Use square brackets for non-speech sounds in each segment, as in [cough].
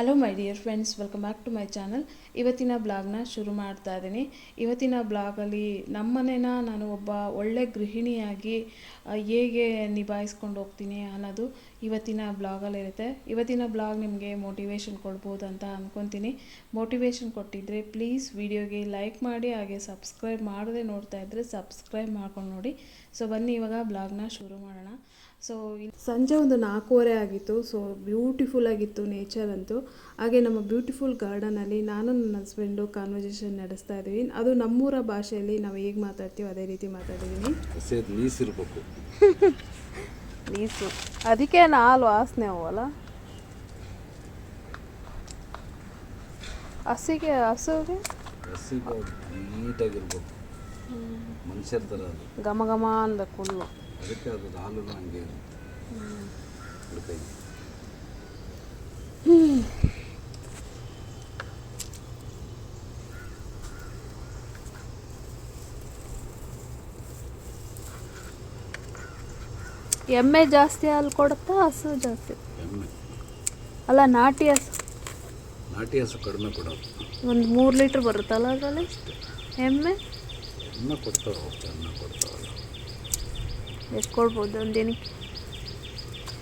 Hello my dear friends welcome back to my channel ಇವತ್ತಿನ ಬ್ಲಾಗ್ನ ಶುರು ಮಾಡ್ತಾ ಇದ್ದೀನಿ. ಇವತ್ತಿನ ಬ್ಲಾಗಲ್ಲಿ ನಮ್ಮನೇನ ನಾನು ಒಬ್ಬ ಒಳ್ಳೆ ಗೃಹಿಣಿಯಾಗಿ ಹೇಗೆ ನಿಭಾಯಿಸ್ಕೊಂಡು ಹೋಗ್ತೀನಿ ಅನ್ನೋದು ಇವತ್ತಿನ ಬ್ಲಾಗಲ್ಲಿರುತ್ತೆ. ಇವತ್ತಿನ ಬ್ಲಾಗ್ ನಿಮಗೆ ಮೋಟಿವೇಶನ್ ಕೊಡ್ಬೋದು ಅಂತ ಅಂದ್ಕೊತೀನಿ ಮೋಟಿವೇಶನ್ ಕೊಟ್ಟಿದ್ದರೆ ಪ್ಲೀಸ್ ವಿಡಿಯೋಗೆ ಲೈಕ್ ಮಾಡಿ, ಹಾಗೆ ಸಬ್ಸ್ಕ್ರೈಬ್ ಮಾಡದೆ ನೋಡ್ತಾ ಇದ್ದರೆ ಸಬ್ಸ್ಕ್ರೈಬ್ ಮಾಡ್ಕೊಂಡು ನೋಡಿ. ಸೊ ಬನ್ನಿ ಇವಾಗ ಬ್ಲಾಗ್ನ ಶುರು ಮಾಡೋಣ. ಸೊ ಸಂಜೆ ಒಂದು ನಾಲ್ಕೂವರೆ ಆಗಿತ್ತು. ಸೊ ಬ್ಯೂಟಿಫುಲ್ ಆಗಿತ್ತು ನೇಚರ್ ಅಂತೂ. ಹಾಗೆ ನಮ್ಮ ಬ್ಯೂಟಿಫುಲ್ ಗಾರ್ಡನಲ್ಲಿ ನಾನು ನನ್ನ ಹಸ್ಬೆಂಡು ಕಾನ್ವರ್ಸೇಷನ್ ನಡೆಸ್ತಾ ಇದ್ದೀವಿ ಅದು ನಮ್ಮೂರ ಭಾಷೆಯಲ್ಲಿ ನಾವು ಹೇಗೆ ಮಾತಾಡ್ತೀವಿ ಅದೇ ರೀತಿ ಮಾತಾಡಿದ್ದೀನಿ. ನೀಸಿರ್ಬೇಕು [laughs] ನೀಸು ಅದಕ್ಕೆ ನಾಲ್ ವಾಸನೆ ಅವಲ್ಲ ಹಸಿಗೆ ಹಸುಗೆ? ನೀಟಾಗಿರ್ಬೇಕು. ಮನುಷ್ಯರ ಥರ ಘಮ ಘಮ ಅಂದ ಹುಲ್ಲು ಅದಕ್ಕೆ ಅದು ಹಾಲು ಹಂಗೆ ಹುಡ್ಕೈ ಎಮ್ಮೆ ಜಾಸ್ತಿ ಹಾಲು ಕೊಡುತ್ತಾ ಹಸು ಜಾಸ್ತಿ? ಎಮ್ಮೆ. ಅಲ್ಲ ನಾಟಿ ಹಸು. ನಾಟಿ ಹಸು ಕಡಿಮೆ ಕೊಡೋದು. ಒಂದು ಮೂರು ಲೀಟ್ರ್ ಬರುತ್ತಲ್ಲ ಅದರಲ್ಲಿ? ಎಮ್ಮೆ? ಎಮ್ಮೆ ಕೊಡ್ತಾವೆ ಹೋಗ್ತಾ ಎಮ್ಮೆ ಕೊಡ್ತಾವಲ್ಲ ಎಷ್ಟು ಕೊಡ್ಬೋದು ಒಂದು ದಿನಕ್ಕೆ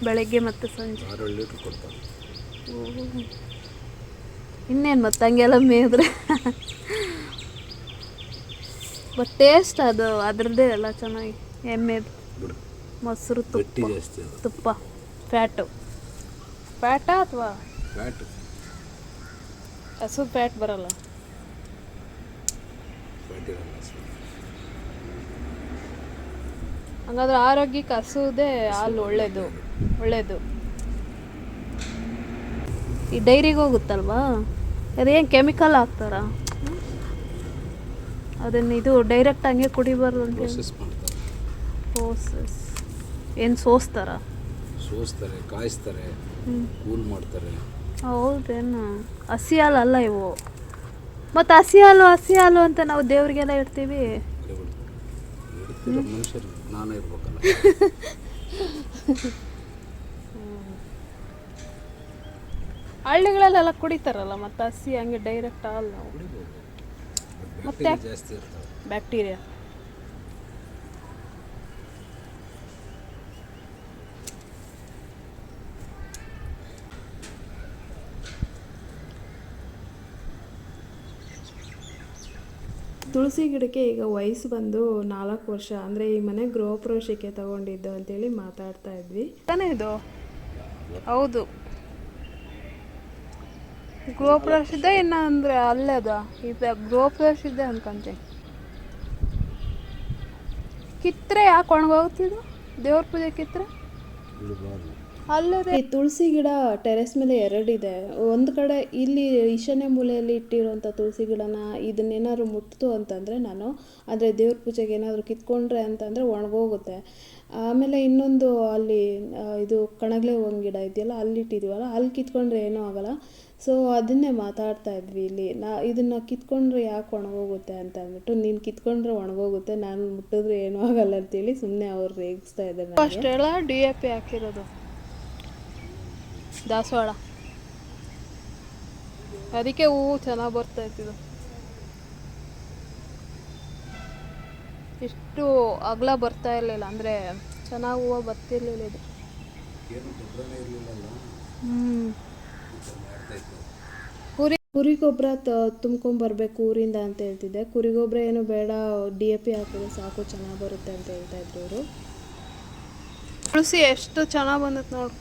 ಬೆಳಗ್ಗೆ ಮತ್ತು ಸಂಜೆ. ಇನ್ನೇನು ಮತ್ತೆ ಹಂಗೆಲ್ಲ ಮೇಯ್ದ್ರೆ ಬಟ್ ಟೇಸ್ಟ್ ಅದು ಅದರದ್ದೇ ಎಲ್ಲ ಚೆನ್ನಾಗಿ ಎಮ್ಮೆದು ಬಿಡು. ಮೊಸರು ತುಪ್ಪ. ತುಪ್ಪ ಫ್ಯಾಟು. ಫ್ಯಾಟ ಅಥವಾ? ಹಸು ಫ್ಯಾಟ್ ಬರಲ್ಲ. ಹಂಗಾದ್ರೆ ಆರೋಗ್ಯಕ್ಕೆ ಹಸುದೇ ಹಾಲು ಒಳ್ಳೆಯದು ಒಳ್ಳೆಯದು ಈ ಡೈರಿಗೆ ಹೋಗುತ್ತಲ್ವಾ? ಅದೇನು ಕೆಮಿಕಲ್ ಹಾಕ್ತಾರ? ಅದನ್ನ ಇದು ಡೈರೆಕ್ಟ್ ಹಂಗೆ ಕುಡಿಬಾರ್ದು ಅಂತ ಪ್ರೋಸೆಸ್ ಏನು ಸೋಸ್ತಾರ? ಸೋಸ್ತಾರೆ ಕಾಯಿಸ್ತಾರೆ ಕೂಲ್ ಮಾಡ್ತಾರೆ. ಹೌದೇನು? ಹಸಿ ಹಾಲು ಅಲ್ಲ ಇವು. ಮತ್ತು ಹಸಿ ಹಾಲು ಹಸಿ ಹಾಲು ಅಂತ ನಾವು ದೇವ್ರಿಗೆಲ್ಲ ಇಡ್ತೀವಿ. ಮನುಷ್ಯರು. ನಾನು ಇರ್ಬೇಕಲ್ಲ. ಹಳ್ಳಿಗಳಲ್ಲೆಲ್ಲ ಕುಡಿತಾರಲ್ಲ ಮತ್ತೆ ಹಸಿ ಹಂಗೆ ಡೈರೆಕ್ಟ್ ಹಾಲು ನಾವು. ಮತ್ತೆ ಜಾಸ್ತಿ ಇರ್ತಾವೆ. ಬ್ಯಾಕ್ಟೀರಿಯಾ ತುಳಸಿ ಗಿಡಕ್ಕೆ ಈಗ ವಯಸ್ಸು ಬಂದು ನಾಲ್ಕು ವರ್ಷ, ಅಂದರೆ ಈ ಮನೆ ಗೃಹ ಪ್ರವೇಶಕ್ಕೆ ತಗೊಂಡಿದ್ದು ಅಂತೇಳಿ ಮಾತಾಡ್ತಾ ಇದ್ವಿ. ತಾನೇ ಇದು? ಹೌದು. ಗೃಹ ಪ್ರವೇಶ ಇದೆ ಇನ್ನ ಅಂದರೆ ಅಲ್ಲೇ ಅದ? ಇದು ಗೃಹ ಪ್ರವೇಶ ಇದೆ ಅನ್ಕೊಂತೀನಿ ಕಿತ್ರೆ ಯಾಕೆ ಒಣಗೋಗ್ತಿದ್ದು ದೇವ್ರ ಪೂಜೆ ಬಿಡಬಾರ್ದು ಅಲ್ಲದೆ ಈ ತುಳಸಿ ಗಿಡ ಟೆರೆಸ್ ಮೇಲೆ ಎರಡಿದೆ. ಒಂದು ಕಡೆ ಇಲ್ಲಿ ಈಶಾನ್ಯ ಮೂಲೆಯಲ್ಲಿ ಇಟ್ಟಿರುವಂಥ ತುಳಸಿ ಗಿಡನ ಇದನ್ನೇನಾದ್ರು ಮುಟ್ತು ಅಂತಂದರೆ ನಾನು ಅಂದರೆ ದೇವ್ರ ಪೂಜೆಗೆ ಏನಾದರೂ ಕಿತ್ಕೊಂಡ್ರೆ ಅಂತಂದರೆ ಒಣಗೋಗುತ್ತೆ. ಆಮೇಲೆ ಇನ್ನೊಂದು ಅಲ್ಲಿ ಇದು ಕಣಗ್ಲೆ ಹೂವಿನ ಗಿಡ ಇದೆಯಲ್ಲ ಅಲ್ಲಿ ಇಟ್ಟಿದ್ದೀವಲ್ಲ ಅಲ್ಲಿ ಕಿತ್ಕೊಂಡ್ರೆ ಏನೂ ಆಗಲ್ಲ. ಸೊ ಅದನ್ನೇ ಮಾತಾಡ್ತಾ ಇದ್ವಿ ಇಲ್ಲಿ. ನಾ ಇದನ್ನು ಕಿತ್ಕೊಂಡ್ರೆ ಯಾಕೆ ಒಣಗೋಗುತ್ತೆ ಅಂತ ಅಂದ್ಬಿಟ್ಟು ನೀನು ಕಿತ್ಕೊಂಡ್ರೆ ಒಣಗೋಗುತ್ತೆ ನಾನು ಮುಟ್ಟಿದ್ರೆ ಏನೂ ಆಗಲ್ಲ ಅಂತೇಳಿ ಸುಮ್ಮನೆ ಅವ್ರು ರೇಗಿಸ್ತಾ ಇದ್ದಾರೆ ಅಷ್ಟೆಲ್ಲ ಡಿ ಎ ಪಿ ಹಾಕಿರೋದು. ದಾಸವಾಳ. ಅದಕ್ಕೆ ಹೂವು ಚೆನ್ನಾಗಿ ಬರ್ತಾ ಇರ್ತಿದ್ದು ಇಷ್ಟು ಅಗಲ ಬರ್ತಾ ಇರಲಿಲ್ಲ ಅಂದರೆ ಚೆನ್ನಾಗಿ ಹೂವು ಬರ್ತಿರ್ಲಿಲ್ಲ ಇದು. ಕುರಿ ಕುರಿ ಗೊಬ್ಬರ ತುಂಬ್ಕೊಂಬರ್ಬೇಕು ಊರಿಂದ ಅಂತ ಹೇಳ್ತಿದ್ದೆ. ಕುರಿ ಗೊಬ್ಬರ ಏನು ಬೇಡ ಡಿ ಎ ಪಿ ಹಾಕಿದ್ರೆ ಸಾಕು ಚೆನ್ನಾಗಿ ಬರುತ್ತೆ ಅಂತ ಹೇಳ್ತಾ ಇದ್ರು ಅವರು ತುಳಸಿ ಎಷ್ಟು ಚೆನ್ನಾಗಿ ಬಂದತ್ ನೋಡು.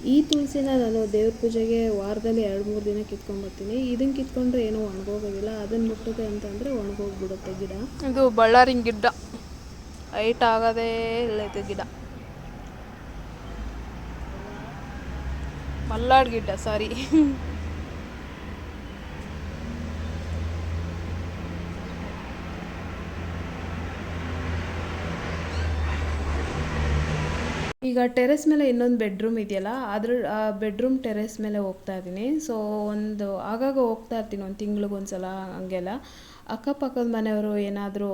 ಈ ತುಳಸಿನ ನಾನು ದೇವ್ರ ಪೂಜೆಗೆ ವಾರದಲ್ಲಿ ಎರಡು, ಮೂರು ದಿನ ಕಿತ್ಕೊಂಡ್ಬರ್ತೀನಿ ಇದನ್ನ ಕಿತ್ಕೊಂಡ್ರೆ ಏನೂ ಒಣಗೋಗೋದಿಲ್ಲ. ಅದನ್ನ ಮುಟ್ಟದೆ ಅಂತಂದರೆ ಒಣಗೋಗ್ಬಿಡುತ್ತೆ ಗಿಡ. ಇದು ಬಳ್ಳಾರಿ ಗಿಡ್ಡ. ಹೈಟ್ ಆಗೋದೇ ಇಲ್ಲ ಇದು ಗಿಡ. ಮಲ್ನಾಡ್ ಗಿಡ್ಡ, ಸಾರಿ. ಈಗ ಟೆರೆಸ್ ಮೇಲೆ ಇನ್ನೊಂದು ಬೆಡ್ರೂಮ್ ಇದೆಯಲ್ಲ, ಅದ್ರ, ಆ ಬೆಡ್ರೂಮ್ ಟೆರೆಸ್ ಮೇಲೆ ಹೋಗ್ತಾ ಇದ್ದೀನಿ. ಸೊ ಒಂದು, ಆಗಾಗ ಹೋಗ್ತಾ ಇರ್ತೀನಿ ಒಂದು ತಿಂಗ್ಳಿಗೆ ಒಂದ್ಸಲ ಹಂಗೆಲ್ಲ. ಅಕ್ಕಪಕ್ಕದ ಮನೆಯವರು ಏನಾದರೂ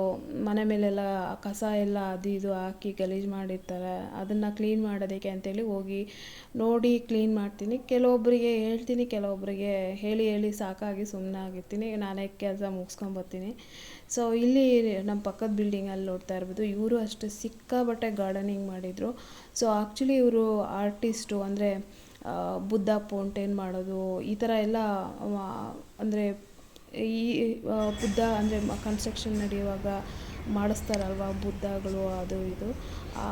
ಮನೆ ಮೇಲೆಲ್ಲ ಕಸ ಎಲ್ಲ ಅದು ಇದು ಹಾಕಿ ಗಲೀಜು ಮಾಡಿರ್ತಾರೆ, ಅದನ್ನು ಕ್ಲೀನ್ ಮಾಡೋದಕ್ಕೆ ಅಂತೇಳಿ ಹೋಗಿ ನೋಡಿ ಕ್ಲೀನ್ ಮಾಡ್ತೀನಿ. ಕೆಲವೊಬ್ಬರಿಗೆ ಹೇಳ್ತೀನಿ ಕೆಲವೊಬ್ಬರಿಗೆ ಹೇಳಿ ಹೇಳಿ ಸಾಕಾಗಿ ಸುಮ್ಮನೆ ಆಗಿರ್ತೀನಿ. ನಾನೇ ಕೆಲಸ ಮುಗಿಸ್ಕೊಂಬರ್ತೀನಿ. ಸೊ ಇಲ್ಲಿ ನಮ್ಮ ಪಕ್ಕದ ಬಿಲ್ಡಿಂಗಲ್ಲಿ ನೋಡ್ತಾ ಇರ್ಬೋದು, ಇವರು ಅಷ್ಟು ಸಿಕ್ಕಾಬಟ್ಟೆ ಗಾರ್ಡನಿಂಗ್ ಮಾಡಿದರು. ಸೊ ಆ್ಯಕ್ಚುಲಿ ಇವರು ಆರ್ಟಿಸ್ಟು ಅಂದರೆ ಬುದ್ಧ ಪೌಂಟೇನ್ ಮಾಡೋದು, ಈ ಥರ ಎಲ್ಲ ಅಂದರೆ ಈ ಬುದ್ಧ ಅಂದರೆ ಕನ್ಸ್ಟ್ರಕ್ಷನ್ ನಡೆಯುವಾಗ ಮಾಡಿಸ್ತಾರಲ್ವ ಬುದ್ಧಗಳು, ಅದು ಇದು. ಆ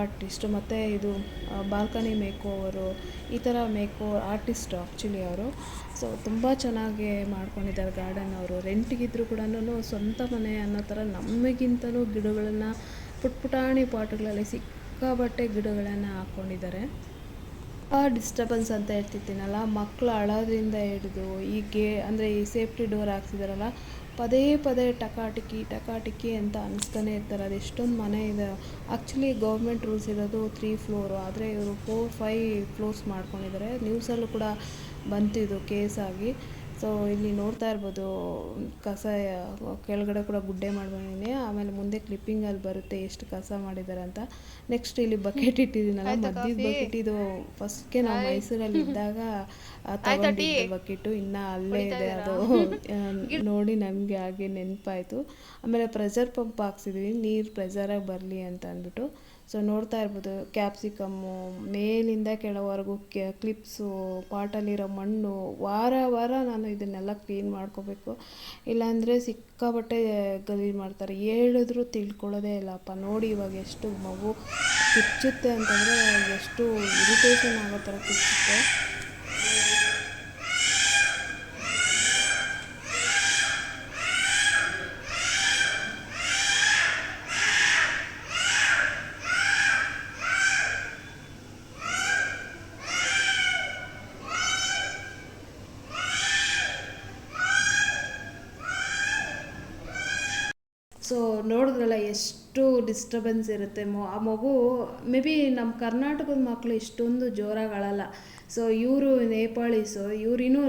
ಆರ್ಟಿಸ್ಟು ಮತ್ತು ಇದು ಬಾಲ್ಕನಿ ಮೇಕೋವರು ಈ ಥರ ಮೇಕೋ ಆರ್ಟಿಸ್ಟು ಆ್ಯಕ್ಚುಲಿ ಅವರು. ಸೊ ತುಂಬ ಚೆನ್ನಾಗಿ ಮಾಡ್ಕೊಂಡಿದ್ದಾರೆ ಗಾರ್ಡನ್ ಅವರು. ರೆಂಟಿಗಿದ್ರು ಕೂಡ ಸ್ವಂತ ಮನೆ ಅನ್ನೋ ಥರ ನಮಗಿಂತಲೂ ಗಿಡಗಳನ್ನು ಪುಟ್ ಪುಟಾಣಿ ಪಾಟ್ಗಳಲ್ಲಿ ಸಿಕ್ಕಾಬಟ್ಟೆ ಗಿಡಗಳನ್ನು ಹಾಕ್ಕೊಂಡಿದ್ದಾರೆ ಆ ಡಿಸ್ಟರ್ಬೆನ್ಸ್ ಅಂತ ಹೇಳ್ತಿರ್ತೀನಲ್ಲ ಮಕ್ಕಳು ಅಳೋದ್ರಿಂದ ಹಿಡಿದು ಈ ಗೇ ಅಂದರೆ ಈ ಸೇಫ್ಟಿ ಡೋರ್ ಹಾಕ್ಸಿದಾರಲ್ಲ ಪದೇ ಪದೇ ಟಕಾಟಿಕಿ ಟಕಾಟಿಕಿ ಅಂತ ಅನಿಸ್ತಾನೆ ಇರ್ತಾರೆ. ಅದು ಎಷ್ಟೊಂದು ಮನೆ ಇದೆ. ಆ್ಯಕ್ಚುಲಿ ಗೌರ್ಮೆಂಟ್ ರೂಲ್ಸ್ ಇರೋದು ತ್ರೀ ಫ್ಲೋರು ಆದರೆ ಇವರು ಫೋರ್ ಫೈ ಫ್ಲೋರ್ಸ್ ಮಾಡ್ಕೊಂಡಿದ್ದಾರೆ ನ್ಯೂಸಲ್ಲೂ ಕೂಡ ಬಂತು ಕೇಸಾಗಿ ಸೊ ಇಲ್ಲಿ ನೋಡ್ತಾ ಇರ್ಬೋದು ಕಸ ಕೆಳಗಡೆ ಕೂಡ ಗುಡ್ಡೆ ಮಾಡ್ಕೊಂಡಿದ್ದೀನಿ. ಆಮೇಲೆ ಮುಂದೆ ಕ್ಲಿಪ್ಪಿಂಗಲ್ಲಿ ಬರುತ್ತೆ ಎಷ್ಟು ಕಸ ಮಾಡಿದ್ದಾರೆ ಅಂತ. ನೆಕ್ಸ್ಟ್ ಇಲ್ಲಿ ಬಕೆಟ್ ಇಟ್ಟಿದ್ದೀನಲ್ಲ ಮಧ್ಯದ ಬಕೆಟ್ ಇದು ಫಸ್ಟ್ಗೆ ನಾವು ಮೈಸೂರಲ್ಲಿ ಇದ್ದಾಗ ತಗೊಂಡಿದ್ದೆ ಬಕೆಟು ಇನ್ನು ಅಲ್ಲೇ ಇದೆ ಅದು. [laughs] ನೋಡಿ ನಮಗೆ ಹಾಗೆ ನೆನಪಾಯಿತು. ಆಮೇಲೆ ಪ್ರೆಷರ್ ಪಂಪ್ ಹಾಕ್ಸಿದ್ವಿ ನೀರು ಪ್ರೆಷರಾಗಿ ಬರಲಿ ಅಂತ ಅಂದ್ಬಿಟ್ಟು. ಸೊ ನೋಡ್ತಾ ಇರ್ಬೋದು ಕ್ಯಾಪ್ಸಿಕಮ್ಮು ಮೇಲಿಂದ ಕೆಳವರೆಗೂ ಕ್ಲಿಪ್ಸು ಪಾಟಲ್ಲಿರೋ ಮಣ್ಣು, ವಾರ ವಾರ ನಾನು ಇದನ್ನೆಲ್ಲ ಕ್ಲೀನ್ ಮಾಡ್ಕೋಬೇಕು. ಇಲ್ಲಾಂದರೆ ಸಿಕ್ಕಾಪಟ್ಟೆ ಗಲೀಜು ಮಾಡ್ತಾರೆ. ಹೇಳಿದ್ರು ತಿಳ್ಕೊಳ್ಳೋದೇ ಇಲ್ಲಪ್ಪ. ನೋಡಿ ಇವಾಗ ಎಷ್ಟು ಮಗು ಕಿಚ್ಚುತ್ತೆ ಅಂತಂದರೆ ಎಷ್ಟು ಇರಿಟೇಷನ್ ಆಗೋ ಥರ ಕಿಚ್ಚುತ್ತೆ ಸೊ ನೋಡಿದ್ರಲ್ಲ ಎಷ್ಟು ಡಿಸ್ಟರ್ಬೆನ್ಸ್ ಇರುತ್ತೆ ಮೊ, ಆ ಮಗು ಮೇ ಬಿ ನಮ್ಮ ಕರ್ನಾಟಕದ ಮಕ್ಕಳು ಇಷ್ಟೊಂದು ಜೋರಾಗಿ ಅಳಲ್ಲ ಸೊ ಇವರು ನೇಪಾಳೀಸು, ಇವ್ರು ಇನ್ನೂ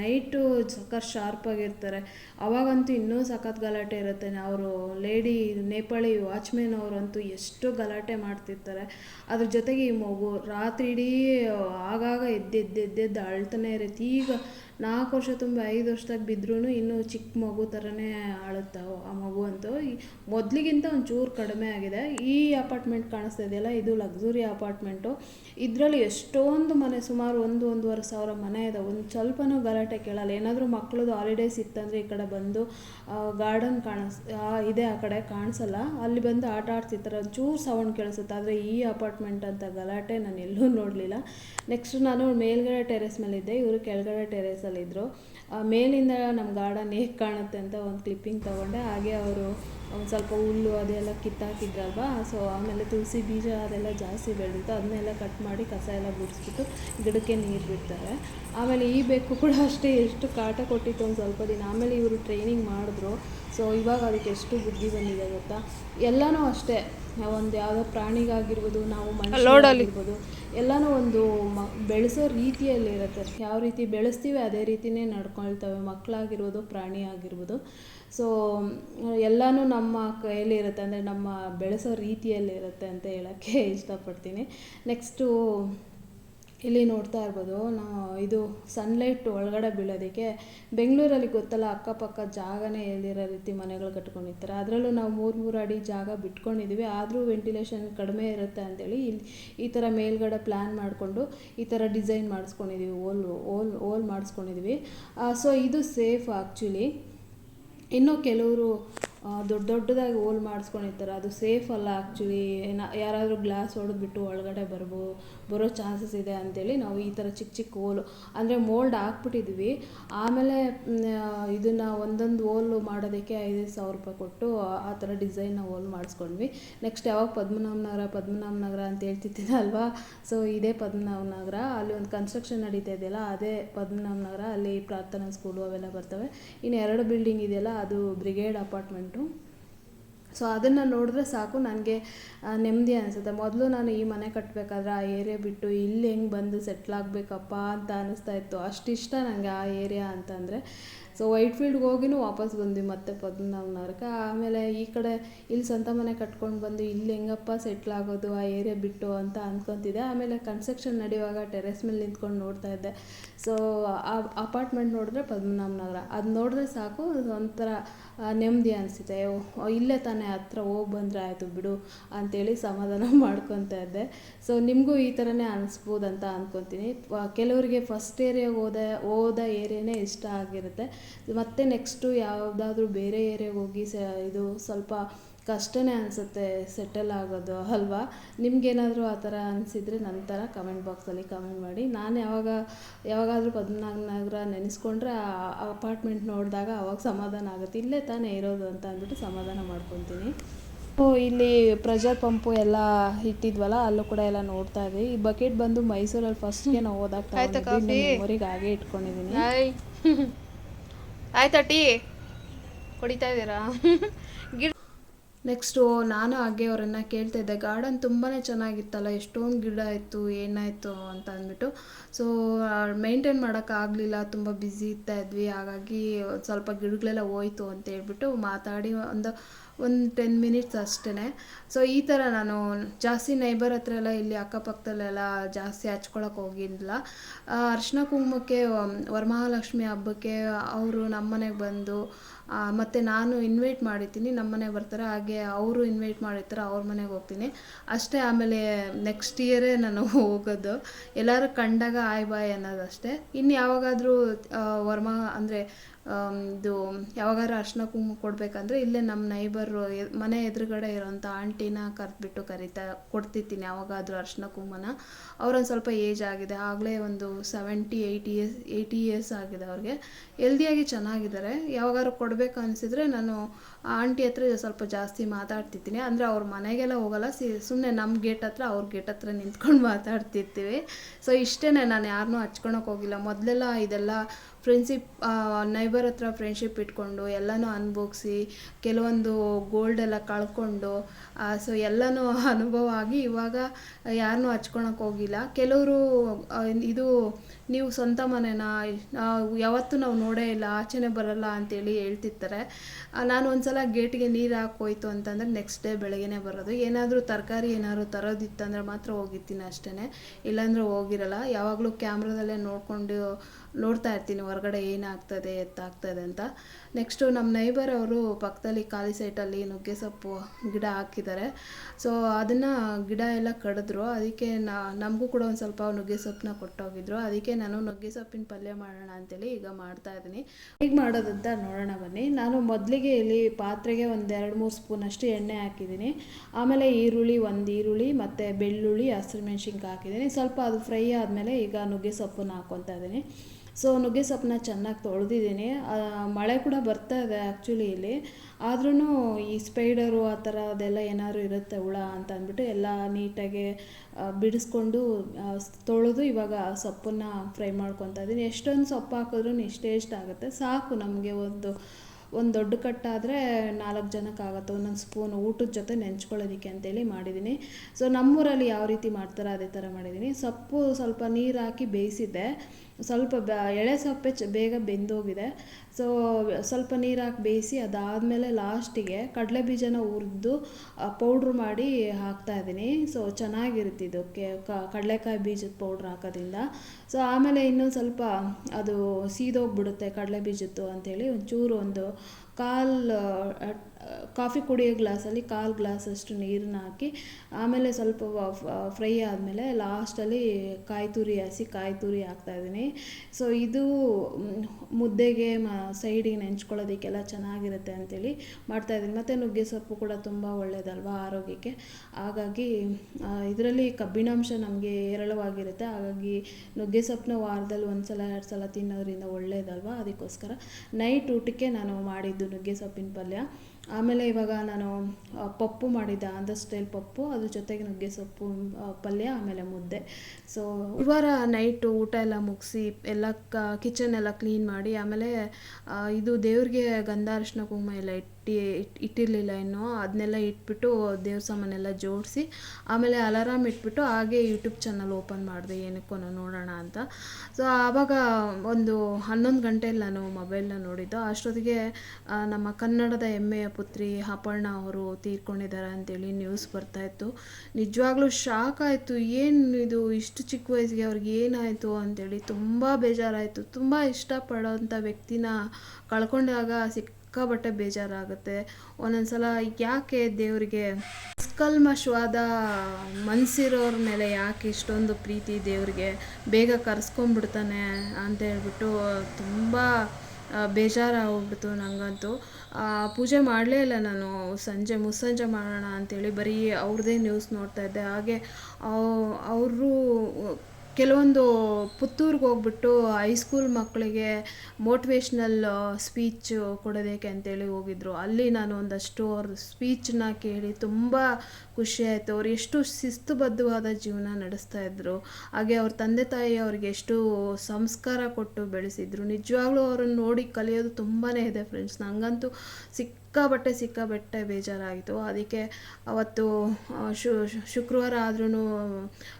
ನೈಟು ಸಖತ್ ಶಾರ್ಪಾಗಿರ್ತಾರೆ ಅವಾಗಂತೂ ಇನ್ನೂ ಸಖತ್ ಗಲಾಟೆ ಇರುತ್ತೆ. ಅವರು ಲೇಡಿ ನೇಪಾಳಿ ವಾಚ್ಮೆನ್ ಅವರಂತೂ ಎಷ್ಟು ಗಲಾಟೆ ಮಾಡ್ತಿರ್ತಾರೆ. ಅದ್ರ ಜೊತೆಗೆ ಈ ಮಗು ರಾತ್ರಿ ಇಡೀ ಆಗಾಗ ಎದ್ದೆದ್ದೆದ್ದೆದ್ದು ಅಳ್ತಾನೆ ಇರುತ್ತೆ. ಈಗ ನಾಲ್ಕು ವರ್ಷ ತುಂಬ ಐದು ವರ್ಷದಾಗ ಬಿದ್ದರೂ ಇನ್ನೂ ಚಿಕ್ಕ ಮಗು ಥರನೇ ಅಳುತ್ತಾವೆ ಆ ಮಗು ಅಂತೂ. ಮೊದ್ಲಿಗಿಂತ ಒಂಚೂರು ಕಡಿಮೆ ಆಗಿದೆ. ಈ ಅಪಾರ್ಟ್ಮೆಂಟ್ ಕಾಣಿಸ್ತಾ ಇದೆಯಲ್ಲ, ಇದು ಲಕ್ಸುರಿ ಅಪಾರ್ಟ್ಮೆಂಟು. ಇದರಲ್ಲಿ ಎಷ್ಟೊಂದು ಮನೆ, ಸುಮಾರು ಒಂದು, ಒಂದೂವರೆ ಸಾವಿರ ಮನೆ ಇದೆ. ಒಂದು ಸ್ವಲ್ಪನೂ ಗಲಾಟೆ ಕೇಳಲ್ಲ. ಏನಾದರೂ ಮಕ್ಕಳದು ಹಾಲಿಡೇಸ್ ಇತ್ತಂದರೆ ಈ ಕಡೆ ಬಂದು ಗಾರ್ಡನ್ ಕಾಣಿಸ್ ಇದೆ ಆ ಕಡೆ ಕಾಣಿಸಲ್ಲ. ಅಲ್ಲಿ ಬಂದು ಆಟ ಆಡ್ತಿರ್ತಾರೆ. ಒಂಚೂರು ಸೌಂಡ್ ಕೇಳಿಸುತ್ತೆ. ಆದರೆ ಈ ಅಪಾರ್ಟ್ಮೆಂಟ್ ಅಂತ ಗಲಾಟೆ ನಾನು ಎಲ್ಲೂ ನೋಡಲಿಲ್ಲ. ನೆಕ್ಸ್ಟ್ ನಾನು ಮೇಲ್ಗಡೆ ಟೆರೆಸ್ ಮೇಲಿದ್ದೆ. ಇವರು ಕೆಳಗಡೆ ಟೆರೆಸಲ್ಲಿದ್ದರು ಮೇಲಿಂದ ನಮ್ಮ ಗಾರ್ಡನ್ ಹೇಗೆ ಕಾಣುತ್ತೆ ಅಂತ ಒಂದು ಕ್ಲಿಪ್ಪಿಂಗ್ ತೊಗೊಂಡೆ. ಹಾಗೆ ಅವರು, ಒಂದು ಸ್ವಲ್ಪ ಹುಲ್ಲು ಅದೆಲ್ಲ ಕಿತ್ತಾಕಿದ್ರಲ್ವಾ? ಸೊ ಆಮೇಲೆ ತುಳಸಿ ಬೀಜ ಅದೆಲ್ಲ ಜಾಸ್ತಿ ಬೆಳೆದಿತ್ತು. ಅದನ್ನೆಲ್ಲ ಕಟ್ ಮಾಡಿ ಕಸ ಎಲ್ಲ ಗುಡಿಸ್ಬಿಟ್ಟು ಗಿಡಕ್ಕೆ ನೀರು ಬಿಡ್ತಾರೆ. ಆಮೇಲೆ ಈ ಬೆಕ್ಕು ಕೂಡ ಅಷ್ಟೇ, ಎಷ್ಟು ಕಾಟ ಕೊಟ್ಟಿತ್ತು ಒಂದು ಸ್ವಲ್ಪ ದಿನ. ಆಮೇಲೆ ಇವರು ಟ್ರೈನಿಂಗ್ ಮಾಡಿದ್ರು. ಸೊ ಇವಾಗ ಅದಕ್ಕೆ ಎಷ್ಟು ಬುದ್ಧಿ ಬಂದಿದೆ ಗೊತ್ತಾ? ಎಲ್ಲನೂ ಅಷ್ಟೇ. ಒಂದು ಯಾವುದೋ ಪ್ರಾಣಿಗಾಗಿರ್ಬೋದು, ನಾವು ಮನುಷ್ಯರಾಗಿರ್ಬೋದು, ಎಲ್ಲನೂ ಒಂದು ಮ, ಬೆಳೆಸೋ ರೀತಿಯಲ್ಲಿ ಇರುತ್ತೆ. ಯಾವ ರೀತಿ ಬೆಳೆಸ್ತೀವಿ ಅದೇ ರೀತಿನೇ ನಡ್ಕೊಳ್ತವೆ. ಮಕ್ಕಳಾಗಿರ್ಬೋದು ಪ್ರಾಣಿ ಆಗಿರ್ಬೋದು ಸೊ ಎಲ್ಲನೂ ನಮ್ಮ ಕೈಯಲ್ಲಿ ಇರುತ್ತೆ. ಅಂದರೆ ನಮ್ಮ ಬೆಳೆಸೋ ರೀತಿಯಲ್ಲಿ ಇರುತ್ತೆ ಅಂತ ಹೇಳೋಕ್ಕೆ ಇಷ್ಟಪಡ್ತೀನಿ. ನೆಕ್ಸ್ಟು ಇಲ್ಲಿ ನೋಡ್ತಾ ಇರ್ಬೋದು ನಾವು ಇದು ಸನ್ಲೈಟ್ ಒಳಗಡೆ ಬೀಳೋದಕ್ಕೆ ಬೆಂಗಳೂರಲ್ಲಿ ಗೊತ್ತಲ್ಲ ಅಕ್ಕಪಕ್ಕ ಜಾಗನೇ ಇಲ್ದಿರೋ ರೀತಿ ಮನೆಗಳು ಕಟ್ಕೊಂಡಿರ್ತಾರೆ ಅದರಲ್ಲೂ ನಾವು ಮೂರು ಮೂರು ಅಡಿ ಜಾಗ ಬಿಟ್ಕೊಂಡಿದ್ದೀವಿ. ಆದರೂ ವೆಂಟಿಲೇಷನ್ ಕಡಿಮೆ ಇರುತ್ತೆ ಅಂತೇಳಿ ಇಲ್ಲಿ ಈ ಥರ ಮೇಲ್ಗಡೆ ಪ್ಲ್ಯಾನ್ ಮಾಡಿಕೊಂಡು ಈ ಥರ ಡಿಸೈನ್ ಮಾಡಿಸ್ಕೊಂಡಿದ್ದೀವಿ ಓಲ್ ಓಲ್ ಓಲ್ ಮಾಡಿಸ್ಕೊಂಡಿದ್ದೀವಿ. ಸೊ ಇದು ಸೇಫ್ ಆ್ಯಕ್ಚುಲಿ ಇನ್ನೂ ಕೆಲವರು ದೊಡ್ಡ ದೊಡ್ಡದಾಗಿ ಓಲ್ ಮಾಡಿಸ್ಕೊಂಡಿರ್ತಾರೆ. ಅದು ಸೇಫ್ ಅಲ್ಲ ಆ್ಯಕ್ಚುಲಿ ಯಾರಾದರೂ ಗ್ಲಾಸ್ ಹೊಡೆದ್ಬಿಟ್ಟು ಒಳಗಡೆ ಬರ್ಬೋ ಬರೋ ಚಾನ್ಸಸ್ ಇದೆ ಅಂತೇಳಿ ನಾವು ಈ ಥರ ಚಿಕ್ಕ ಚಿಕ್ಕ ಓಲು ಅಂದರೆ ಮೋಲ್ಡ್ ಹಾಕ್ಬಿಟ್ಟಿದ್ವಿ. ಆಮೇಲೆ ಇದನ್ನು ಒಂದೊಂದು ಓಲು ಮಾಡೋದಕ್ಕೆ ಐದೈದು ಸಾವಿರ ರೂಪಾಯಿ ಕೊಟ್ಟು ಆ- ಥರ ಡಿಸೈನ್ನ ಓಲ್ ಮಾಡಿಸ್ಕೊಂಡ್ವಿ. ನೆಕ್ಸ್ಟ್ ಯಾವಾಗ ಪದ್ಮನಾಭನಗರ ಪದ್ಮನಾಭನಗರ ಪದ್ಮನಾಭ ನಗರ ಅಂತ ಹೇಳ್ತಿದ್ದೀನಿ ಅಲ್ವಾ ಸೊ, ಇದೇ ಪದ್ಮನಾಭನಗರ ಅಲ್ಲಿ ಒಂದು ಕನ್ಸ್ಟ್ರಕ್ಷನ್ ನಡೀತಾ ಇದೆಯಲ್ಲ, ಅದೇ ಪದ್ಮನಾಭನಗರ ಅಲ್ಲಿ ಪ್ರಾರ್ಥನಾ ಸ್ಕೂಲು ಅವೆಲ್ಲ ಬರ್ತವೆ. ಇನ್ನು ಎರಡು ಬಿಲ್ಡಿಂಗ್ ಇದೆಯಲ್ಲ, ಅದು ಬ್ರಿಗೇಡ್ ಅಪಾರ್ಟ್ಮೆಂಟು ಸೊ ಅದನ್ನು ನೋಡಿದ್ರೆ ಸಾಕು, ನನಗೆ ನೆಮ್ಮದಿ ಅನಿಸುತ್ತೆ. ಮೊದಲು ನಾನು ಈ ಮನೆ ಕಟ್ಟಬೇಕಾದ್ರೆ ಆ ಏರಿಯಾ ಬಿಟ್ಟು ಇಲ್ಲಿ ಹೆಂಗೆ ಬಂದು ಸೆಟ್ಲ್ ಆಗಬೇಕಪ್ಪ ಅಂತ ಅನ್ನಿಸ್ತಾ ಇತ್ತು. ಅಷ್ಟಿಷ್ಟ ನನಗೆ ಆ ಏರಿಯಾ ಅಂತಂದರೆ ಸೊ ವೈಟ್ ಫೀಲ್ಡ್ಗೆ ಹೋಗಿನೂ ವಾಪಸ್ ಬಂದ್ವಿ ಮತ್ತೆ ಪದ್ಮನಾಭನಗರಕ್ಕೆ. ಆಮೇಲೆ ಈ ಕಡೆ ಇಲ್ಲಿ ಸ್ವಂತ ಮನೆ ಕಟ್ಕೊಂಡು ಬಂದು ಇಲ್ಲಿ ಹೆಂಗಪ್ಪ ಸೆಟ್ಲ್ ಆಗೋದು, ಆ ಏರಿಯಾ ಬಿಟ್ಟು ಅಂತ ಅಂದ್ಕೊತಿದ್ದೆ ಆಮೇಲೆ ಕನ್ಸ್ಟ್ರಕ್ಷನ್ ನಡೆಯುವಾಗ ಟೆರೆಸ್ ಮೇಲೆ ನಿಂತ್ಕೊಂಡು ನೋಡ್ತಾ ಇದ್ದೆ. ಸೊ ಆ ಅಪಾರ್ಟ್ಮೆಂಟ್ ನೋಡಿದ್ರೆ ಪದ್ಮನಾಭನಗರ. ಅದು ನೋಡಿದ್ರೆ ಸಾಕು, ಒಂಥರ ನೆಮ್ಮದಿ ಅನಿಸುತ್ತೆ. ಇಲ್ಲೇ ತಾನೇ ಹತ್ರ ಹೋಗಿ ಬಂದರೆ ಆಯಿತು ಬಿಡು ಅಂತೇಳಿ ಸಮಾಧಾನ [laughs] ಮಾಡ್ಕೊತಾ ಇದ್ದೆ. ಸೊ ನಿಮಗೂ ಈ ಥರನೇ ಅನಿಸ್ಬೋದು ಅಂತ ಅಂದ್ಕೊತೀನಿ ಕೆಲವರಿಗೆ ಫಸ್ಟ್ ಏರಿಯಾಗೆ ಹೋದ ಹೋದ ಏರಿಯಾನೇ ಇಷ್ಟ ಆಗಿರುತ್ತೆ. ಮತ್ತೆ ನೆಕ್ಸ್ಟು ಯಾವುದಾದ್ರೂ ಬೇರೆ ಏರಿಯಾಗೆ ಹೋಗಿ ಸ ಇದು ಸ್ವಲ್ಪ ಕಷ್ಟನೇ ಅನಿಸುತ್ತೆ ಸೆಟಲ್ ಆಗೋದು ಅಲ್ವಾ? ನಿಮಗೇನಾದರೂ ಆ ಥರ ಅನಿಸಿದರೆ ನನ್ನ ಥರ ಕಮೆಂಟ್ ಬಾಕ್ಸಲ್ಲಿ ಕಮೆಂಟ್ ಮಾಡಿ. ನಾನು ಯಾವಾಗ ಯಾವಾಗಾದರೂ ಪದ್ಮನಾಭ ನಗರ ನೆನೆಸ್ಕೊಂಡ್ರೆ ಆ ಅಪಾರ್ಟ್ಮೆಂಟ್ ನೋಡಿದಾಗ ಅವಾಗ ಸಮಾಧಾನ ಆಗುತ್ತೆ. ಇಲ್ಲೇ ತಾನೇ ಇರೋದು ಅಂತ ಅಂದ್ಬಿಟ್ಟು ಸಮಾಧಾನ ಮಾಡ್ಕೊತೀನಿ. ಓ ಇಲ್ಲಿ ಪ್ರೆಷರ್ ಪಂಪು ಎಲ್ಲ ಇಟ್ಟಿದ್ವಲ್ಲ ಅಲ್ಲೂ ಕೂಡ ಎಲ್ಲ ನೋಡ್ತಾ ಇದ್ವಿ. ಈ ಬಕೆಟ್ ಬಂದು ಮೈಸೂರಲ್ಲಿ ಫಸ್ಟ್ಗೆ ನಾವು ಓದಾಗ್ತಾ ಇದ್ದೀವಿ ಮೆಮೊರಿಗೆ ಹಾಗೆ ಇಟ್ಕೊಂಡಿದ್ದೀನಿ [laughs] ಆಯ್ತಾ ಟೀ? ಕುಡಿತಾ ಇದ್ದೀರಾ? [laughs] ನೆಕ್ಸ್ಟು ನಾನು ಹಾಗೆ ಅವರನ್ನು ಕೇಳ್ತಾ ಇದ್ದೆ ಗಾರ್ಡನ್ ತುಂಬಾ ಚೆನ್ನಾಗಿತ್ತಲ್ಲ ಎಷ್ಟೊಂದು ಗಿಡ ಇತ್ತು ಏನಾಯಿತು? ಅಂತ ಅಂದ್ಬಿಟ್ಟು. ಸೊ ಮೇಂಟೈನ್ ಮಾಡೋಕ್ಕಾಗಲಿಲ್ಲ ತುಂಬ ಬ್ಯುಸಿ ಇರ್ತಾ ಇದ್ವಿ. ಹಾಗಾಗಿ ಸ್ವಲ್ಪ ಗಿಡಗಳೆಲ್ಲ ಹೋಯ್ತು ಅಂತ ಹೇಳ್ಬಿಟ್ಟು ಮಾತಾಡಿ ಒಂದು ಒಂದು ಟೆನ್ ಮಿನಿಟ್ಸ್ ಅಷ್ಟೇ ಸೊ ಈ ಥರ ನಾನು ಜಾಸ್ತಿ ನೈಬರ್ ಹತ್ರ ಎಲ್ಲ ಇಲ್ಲಿ ಅಕ್ಕಪಕ್ಕದಲ್ಲೆಲ್ಲ ಜಾಸ್ತಿ ಹಚ್ಕೊಳಕ್ಕೆ ಹೋಗಿಲ್ಲ. ಅರ್ಶಿನ ಕುಂಕುಮಕ್ಕೆ ವರಮಹಾಲಕ್ಷ್ಮಿ ಹಬ್ಬಕ್ಕೆ ಅವರು ನಮ್ಮನೆಗೆ ಬಂದು ಆ, ಮತ್ತೆ ನಾನು ಇನ್ವೈಟ್ ಮಾಡಿರ್ತೀನಿ ನಮ್ಮ ಮನೆಗೆ ಬರ್ತಾರೆ, ಹಾಗೆ ಅವರು ಇನ್ವೈಟ್ ಮಾಡಿರ್ತಾರೆ, ಅವ್ರ ಮನೆಗೆ ಹೋಗ್ತೀನಿ. ಅಷ್ಟೇ, ಆಮೇಲೆ ನೆಕ್ಸ್ಟ್ ಇಯರೇ ನಾನು [laughs] ಹೋಗೋದು. ಎಲ್ಲರೂ ಕಂಡಾಗ, ಆಯ್ ಬಾಯ್ ಅನ್ನೋದಷ್ಟೇ ಇನ್ನು ಯಾವಾಗಾದರೂ ವರ್ಮ, ಅಂದರೆ ಇದು ಯಾವಾಗಾರ ಅರ್ಶಿನ ಕುಂಕುಮ ಕೊಡಬೇಕಂದ್ರೆ ಇಲ್ಲೇ ನಮ್ಮ ನೈಬರು ಮನೆ ಎದುರುಗಡೆ ಇರೋಂಥ ಆಂಟಿನ ಕರೆದ್ಬಿಟ್ಟು ಕರಿತಾ ಕೊಡ್ತಿರ್ತೀನಿ ಯಾವಾಗಾದರೂ ಅರ್ಶಿನ ಕುಂಕುಮನ. ಅವ್ರೊಂದು ಸ್ವಲ್ಪ ಏಜ್ ಆಗಿದೆ, ಆಗಲೇ ಒಂದು seventy eighty years eighty years ಆಗಿದೆ ಅವ್ರಿಗೆ. ಹೆಲ್ದಿಯಾಗಿ ಚೆನ್ನಾಗಿದ್ದಾರೆ. ಯಾವಾಗಾದ್ರು ಕೊಡಬೇಕು ಅನಿಸಿದ್ರೆ ನಾನು ಆಂಟಿ ಹತ್ರ ಸ್ವಲ್ಪ ಜಾಸ್ತಿ ಮಾತಾಡ್ತಿರ್ತೀನಿ. ಅಂದರೆ ಅವ್ರ ಮನೆಗೆಲ್ಲ ಹೋಗಲ್ಲ, ಸಿ ಸುಮ್ಮನೆ ನಮ್ಮ ಗೇಟ್ ಹತ್ರ, ಅವ್ರ ಗೇಟ್ ಹತ್ರ ನಿಂತ್ಕೊಂಡು ಮಾತಾಡ್ತಿರ್ತೀವಿ. ಸೊ ಇಷ್ಟೇ ನಾನು ಯಾರನ್ನೂ ಹಚ್ಕೊಳಕ್ಕೆ ಹೋಗಿಲ್ಲ. ಮೊದಲೆಲ್ಲ ಇದೆಲ್ಲ ಫ್ರೆಂಡ್ಶಿಪ್ ನೈಬರ್ ಹತ್ರ ಫ್ರೆಂಡ್ಶಿಪ್ ಇಟ್ಕೊಂಡು ಎಲ್ಲನೂ ಅನುಭವಿಸಿ ಕೆಲವೊಂದು ಗೋಲ್ಡ್ ಎಲ್ಲ ಕಳ್ಕೊಂಡು ಸೊ ಎಲ್ಲನೂ [laughs] ಅನುಭವ ಆಗಿ ಇವಾಗ ಯಾರನ್ನೂ ಹಚ್ಕೊಳಕ್ ಹೋಗಿಲ್ಲ. ಕೆಲವರು ಇದು ನೀವು ಸ್ವಂತ ಮನೆನಾ? ಯಾವತ್ತೂ ನಾವು ನೋಡೇ ಇಲ್ಲ, ಆಚೆನೇ ಬರಲ್ಲ ಅಂತೇಳಿ ಹೇಳ್ತಿರ್ತಾರೆ. ನಾನು ನಾನು ಒಂದ್ಸಲ ಗೇಟಿಗೆ ನೀರು ಹಾಕೋಯ್ತು ಅಂತಂದರೆ ನೆಕ್ಸ್ಟ್ ಡೇ ಬೆಳಗ್ಗೆನೇ ಬರೋದು. ಏನಾದರೂ ತರಕಾರಿ ಏನಾದರೂ ತರೋದಿತ್ತಂದ್ರೆ ಮಾತ್ರ ಹೋಗಿರ್ತೀನಿ ಅಷ್ಟೇ ಇಲ್ಲಾಂದ್ರೆ ಹೋಗಿರಲ್ಲ. ಯಾವಾಗಲೂ ಕ್ಯಾಮ್ರಾದಲ್ಲೇ ನೋಡಿಕೊಂಡು, ನೋಡ್ತಾ ಇರ್ತೀನಿ ಹೊರಗಡೆ ಏನಾಗ್ತದೆ, ಎತ್ತಾಗ್ತದೆ ಅಂತ. ನೆಕ್ಸ್ಟು ನಮ್ಮ ನೈಬರ್ ಅವರು ಪಕ್ಕದಲ್ಲಿ ಖಾಲಿ ಸೈಟಲ್ಲಿ ನುಗ್ಗೆ ಸೊಪ್ಪು ಗಿಡ ಹಾಕಿದ್ದಾರೆ. ಸೊ ಅದನ್ನು ಗಿಡ ಎಲ್ಲ ಕಡಿದ್ರು. ಅದಕ್ಕೆ ನಮಗೂ ಕೂಡ ಒಂದು ಸ್ವಲ್ಪ ನುಗ್ಗೆ ಸೊಪ್ಪನ್ನ ಕೊಟ್ಟೋಗಿದ್ರು. ಅದಕ್ಕೆ ನಾನು ನುಗ್ಗೆ ಸೊಪ್ಪಿನ ಪಲ್ಯ ಮಾಡೋಣ ಅಂತೇಳಿ ಈಗ ಮಾಡ್ತಾ ಇದ್ದೀನಿ. ಹೇಗೆ ಮಾಡೋದಂತ ನೋಡೋಣ ಬನ್ನಿ. ನಾನು ಮೊದಲಿಗೆ ಇಲ್ಲಿ ಪಾತ್ರೆಗೆ ಒಂದು ಎರಡು ಮೂರು ಸ್ಪೂನಷ್ಟು ಎಣ್ಣೆ ಹಾಕಿದ್ದೀನಿ. ಆಮೇಲೆ ಈರುಳ್ಳಿ ಒಂದು ಈರುಳ್ಳಿ ಮತ್ತು ಬೆಳ್ಳುಳ್ಳಿ, ಹಸಿರು ಮೆಣಸಿನ್ಕಾಯಿ ಹಾಕಿದ್ದೀನಿ. ಸ್ವಲ್ಪ ಅದು ಫ್ರೈ ಆದಮೇಲೆ ಈಗ ನುಗ್ಗೆ ಸೊಪ್ಪನ್ನ ಹಾಕ್ಕೊತಾ ಇದ್ದೀನಿ. ಸೊ ನುಗ್ಗೆ ಸೊಪ್ಪನ್ನ ಚೆನ್ನಾಗಿ ತೊಳೆದಿದ್ದೀನಿ. ಮಳೆ ಕೂಡ ಬರ್ತಾ ಇದೆ ಆ್ಯಕ್ಚುಲಿ ಇಲ್ಲಿ. ಆದ್ರೂ ಈ ಸ್ಪೈಡರು ಆ ಥರ ಅದೆಲ್ಲ ಏನಾದ್ರು ಇರುತ್ತೆ ಹುಳ ಅಂತ ಅಂದ್ಬಿಟ್ಟು ಎಲ್ಲ ನೀಟಾಗಿ ಬಿಡಿಸ್ಕೊಂಡು ತೊಳೆದು ಇವಾಗ ಸೊಪ್ಪನ್ನು ಫ್ರೈ ಮಾಡ್ಕೊತಾ ಇದ್ದೀನಿ. ಎಷ್ಟೊಂದು ಸೊಪ್ಪು ಹಾಕಿದ್ರೂ ಇಷ್ಟೇ ಇಷ್ಟ ಆಗುತ್ತೆ. ಸಾಕು ನಮಗೆ ಒಂದು ಒಂದು ದೊಡ್ಡ ಕಟ್ಟಾದರೆ ನಾಲ್ಕು ಜನಕ್ಕೆ ಆಗುತ್ತೆ. ಒಂದೊಂದು ಸ್ಪೂನ್ ಊಟದ ಜೊತೆ ನೆಂಚ್ಕೊಳ್ಳೋದಕ್ಕೆ ಅಂತೇಳಿ ಮಾಡಿದ್ದೀನಿ. ಸೊ ನಮ್ಮೂರಲ್ಲಿ ಯಾವ ರೀತಿ ಮಾಡ್ತಾರೋ ಅದೇ ಥರ ಮಾಡಿದ್ದೀನಿ. ಸೊಪ್ಪು ಸ್ವಲ್ಪ ನೀರು ಹಾಕಿ ಬೇಯಿಸಿದ್ದೆ. ಸ್ವಲ್ಪ ಬ, ಎಳೆ ಸೊಪ್ಪೆ ಚ, ಬೇಗ ಬೆಂದೋಗಿದೆ. ಸೊ ಸ್ವಲ್ಪ ನೀರು ಹಾಕಿ, ಬೇಯಿಸಿ ಅದಾದಮೇಲೆ ಲಾಸ್ಟಿಗೆ ಕಡಲೆ ಬೀಜನ ಹುರಿದು ಪೌಡ್ರ್ ಮಾಡಿ ಹಾಕ್ತಾ ಇದ್ದೀನಿ ಸೊ ಚೆನ್ನಾಗಿರುತ್ತೆ ಇದು ಕಡಲೆಕಾಯಿ ಬೀಜದ ಪೌಡ್ರ್ ಹಾಕೋದ್ರಿಂದ. ಸೊ ಆಮೇಲೆ ಇನ್ನೊಂದು ಸ್ವಲ್ಪ ಅದು ಸೀದೋಗ್ಬಿಡುತ್ತೆ ಕಡಲೆ ಬೀಜದ್ದು ಅಂಥೇಳಿ ಒಂಚೂರು ಒಂದು ಕಾಲು ಕಾಫಿ ಕುಡಿಯೋ ಗ್ಲಾಸಲ್ಲಿ ಕಾಲು ಗ್ಲಾಸಷ್ಟು ನೀರನ್ನ ಹಾಕಿ, ಆಮೇಲೆ ಸ್ವಲ್ಪ ಫ್ರೈ ಆದಮೇಲೆ ಲಾಸ್ಟಲ್ಲಿ ಕಾಯಿ ತುರಿ ಹಸಿ ಕಾಯಿ ತುರಿ ಹಾಕ್ತಾಯಿದ್ದೀನಿ ಸೊ ಇದು ಮುದ್ದೆಗೆ ಮ, ಸೈಡಿಗೆ ನೆಂಚ್ಕೊಳ್ಳೋದಕ್ಕೆಲ್ಲ ಚೆನ್ನಾಗಿರುತ್ತೆ ಅಂತೇಳಿ ಮಾಡ್ತಾಯಿದ್ದೀನಿ ಮತ್ತು ನುಗ್ಗೆ ಸೊಪ್ಪು ಕೂಡ ತುಂಬ ಒಳ್ಳೆಯದಲ್ವಾ ಆರೋಗ್ಯಕ್ಕೆ? ಹಾಗಾಗಿ ಇದರಲ್ಲಿ ಕಬ್ಬಿಣಾಂಶ ನಮಗೆ ಹೇರಳವಾಗಿರುತ್ತೆ. ಹಾಗಾಗಿ ನುಗ್ಗೆ ಸೊಪ್ಪನ್ನ ವಾರದಲ್ಲಿ ಒಂದು ಸಲ ಎರಡು ಸಲ ತಿನ್ನೋದ್ರಿಂದ ಒಳ್ಳೆಯದಲ್ವಾ ಅದಕ್ಕೋಸ್ಕರ ನೈಟ್ ಊಟಕ್ಕೆ ನಾನು ಮಾಡಿದ್ದು ನುಗ್ಗೆ ಸೊಪ್ಪಿನ ಪಲ್ಯ. ಆಮೇಲೆ ಇವಾಗ ನಾನು ಪಪ್ಪು ಮಾಡಿದ್ದೆ ಆಂಧ್ರ ಸ್ಟೈಲ್ ಪಪ್ಪು, ಅದ್ರ ಜೊತೆಗೆ ನುಗ್ಗೆ ಸೊಪ್ಪು ಪಲ್ಯ, ಆಮೇಲೆ ಮುದ್ದೆ. ಸೊ ಗುರುವಾರ ನೈಟು ಊಟ ಎಲ್ಲ ಮುಗಿಸಿ, ಎಲ್ಲ ಕಿಚನ್ ಎಲ್ಲ ಕ್ಲೀನ್ ಮಾಡಿ, ಆಮೇಲೆ ಇದು ದೇವ್ರಿಗೆ ಗಂಧ ಅರಿಶಿನ ಕುಂಕುಮ ಎಲ್ಲ ಇಟ್ಟು ಇಟ್ಟು ಇಟ್- ಇಟ್ಟಿರಲಿಲ್ಲ ಇನ್ನು. ಅದನ್ನೆಲ್ಲ ಇಟ್ಬಿಟ್ಟು ದೇವ್ರ ಸಾಮಾನೆಲ್ಲ ಜೋಡಿಸಿ, ಆಮೇಲೆ ಅಲಾರಾಮ್ ಇಟ್ಬಿಟ್ಟು ಹಾಗೆ ಯೂಟ್ಯೂಬ್ ಚಾನಲ್ ಓಪನ್ ಮಾಡಿದೆ, ಏನಕ್ಕೋ ನೋಡೋಣ ಅಂತ. ಸೊ, ಆವಾಗ ಒಂದು ಹನ್ನೊಂದು ಗಂಟೆಯಲ್ಲಿ ನಾನು ಮೊಬೈಲ್ನ ನೋಡಿದ್ದು. ಅಷ್ಟೊತ್ತಿಗೆ ನಮ್ಮ ಕನ್ನಡದ ಹೆಮ್ಮೆಯ ಪುತ್ರಿ ಅಪರ್ಣ ಅವರು ತೀರ್ಕೊಂಡಿದ್ದಾರೆ ಅಂತೇಳಿ ನ್ಯೂಸ್ ಬರ್ತಾಯಿತ್ತು ನಿಜವಾಗ್ಲೂ ಶಾಕ್ ಆಯಿತು. ಏನು ಇದು? ಇಷ್ಟು ಚಿಕ್ಕ ವಯಸ್ಸಿಗೆ ಅವ್ರಿಗೆ ಏನಾಯಿತು ಅಂತೇಳಿ ತುಂಬ ಬೇಜಾರಾಯಿತು. ತುಂಬ ಇಷ್ಟಪಡೋವಂಥ ವ್ಯಕ್ತಿನ ಕಳ್ಕೊಂಡಾಗ ಸಿಕ್ಕಾಬಟ್ಟೆ ಬೇಜಾರಾಗುತ್ತೆ. ಒಂದೊಂದು ಸಲ ಯಾಕೆ ದೇವರಿಗೆ ನಿಷ್ಕಲ್ಮಶವಾದ ಮನಸ್ಸಿರೋರ ಮೇಲೆ ಯಾಕೆ ಇಷ್ಟೊಂದು ಪ್ರೀತಿ ದೇವರಿಗೆ? ಬೇಗ ಕರೆಸ್ಕೊಂಡ್ಬಿಡ್ತಾನೆ ಅಂತ ಹೇಳ್ಬಿಟ್ಟು ತುಂಬ ಬೇಜಾರಾಗ್ಬಿಡ್ತು ನನಗಂತೂ ಪೂಜೆ ಮಾಡಲೇ ಇಲ್ಲ ನಾನು. ಸಂಜೆ ಮುಸ್ಸಂಜೆ ಮಾಡೋಣ ಅಂತೇಳಿ ಬರೀ ಅವ್ರದ್ದೇ ನ್ಯೂಸ್ ನೋಡ್ತಾ ಇದ್ದೆ. ಹಾಗೆ ಅವರು ಕೆಲವೊಂದು ಪುತ್ತೂರಿಗೆ ಹೋಗ್ಬಿಟ್ಟು ಹೈಸ್ಕೂಲ್ ಮಕ್ಕಳಿಗೆ ಮೋಟಿವೇಶ್ನಲ್ ಸ್ಪೀಚ್ ಕೊಡೋದಕ್ಕೆ ಅಂತೇಳಿ ಹೋಗಿದ್ರು. ಅಲ್ಲಿ ನಾನು ಒಂದಷ್ಟು ಅವ್ರ ಸ್ಪೀಚನ್ನ ಕೇಳಿ ತುಂಬ ಖುಷಿ ಆಯಿತು. ಅವ್ರು ಎಷ್ಟು ಶಿಸ್ತುಬದ್ಧವಾದ ಜೀವನ ನಡೆಸ್ತಾ ಇದ್ರು. ಹಾಗೆ ಅವ್ರ ತಂದೆ ತಾಯಿ ಅವ್ರಿಗೆ ಎಷ್ಟು ಸಂಸ್ಕಾರ ಕೊಟ್ಟು ಬೆಳೆಸಿದ್ರು. ನಿಜವಾಗ್ಲೂ ಅವ್ರನ್ನ ನೋಡಿ ಕಲಿಯೋದು ತುಂಬಾ ಇದೆ ಫ್ರೆಂಡ್ಸ್ ನನಗಂತೂ ಸಿಕ್ಕಾಬಟ್ಟೆ ಸಿಕ್ಕಾಬಟ್ಟೆ ಬೇಜಾರಾಯಿತು ಅದಕ್ಕೆ ಅವತ್ತು ಶು ಶುಕ್ರವಾರ ಆದ್ರೂ